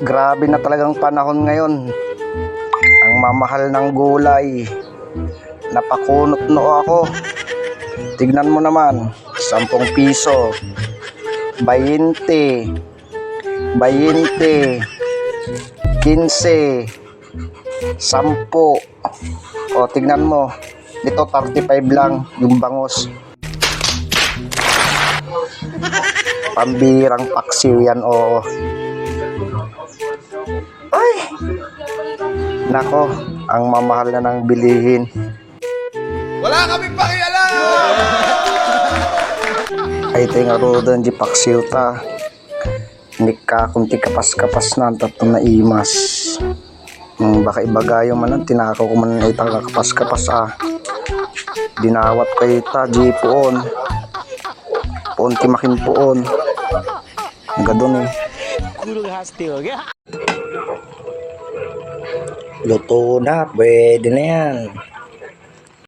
Grabe na talagang panahon ngayon. Ang mamahal ng gulay. Napakunot noo ako. Tignan mo naman. 10 piso. 20. 20. 15. 10. O, tignan mo. Dito 35 lang yung bangus. Pambirang paksiw yan, oo. Ay! Nako, ang mamahal na ng bilihin. Wala kaming pakialam! Ay, ito yung arudan di paksiw ta. Hindi ka kunti kapas-kapas na, tato na imas. Hmm, baka ibagayo man ang tinakaw ko man ay kapas-kapas ah. Dinawat kay ta, di puon. Puon ti makin puon. Ang gadon eh. Luto na, pwede na yan.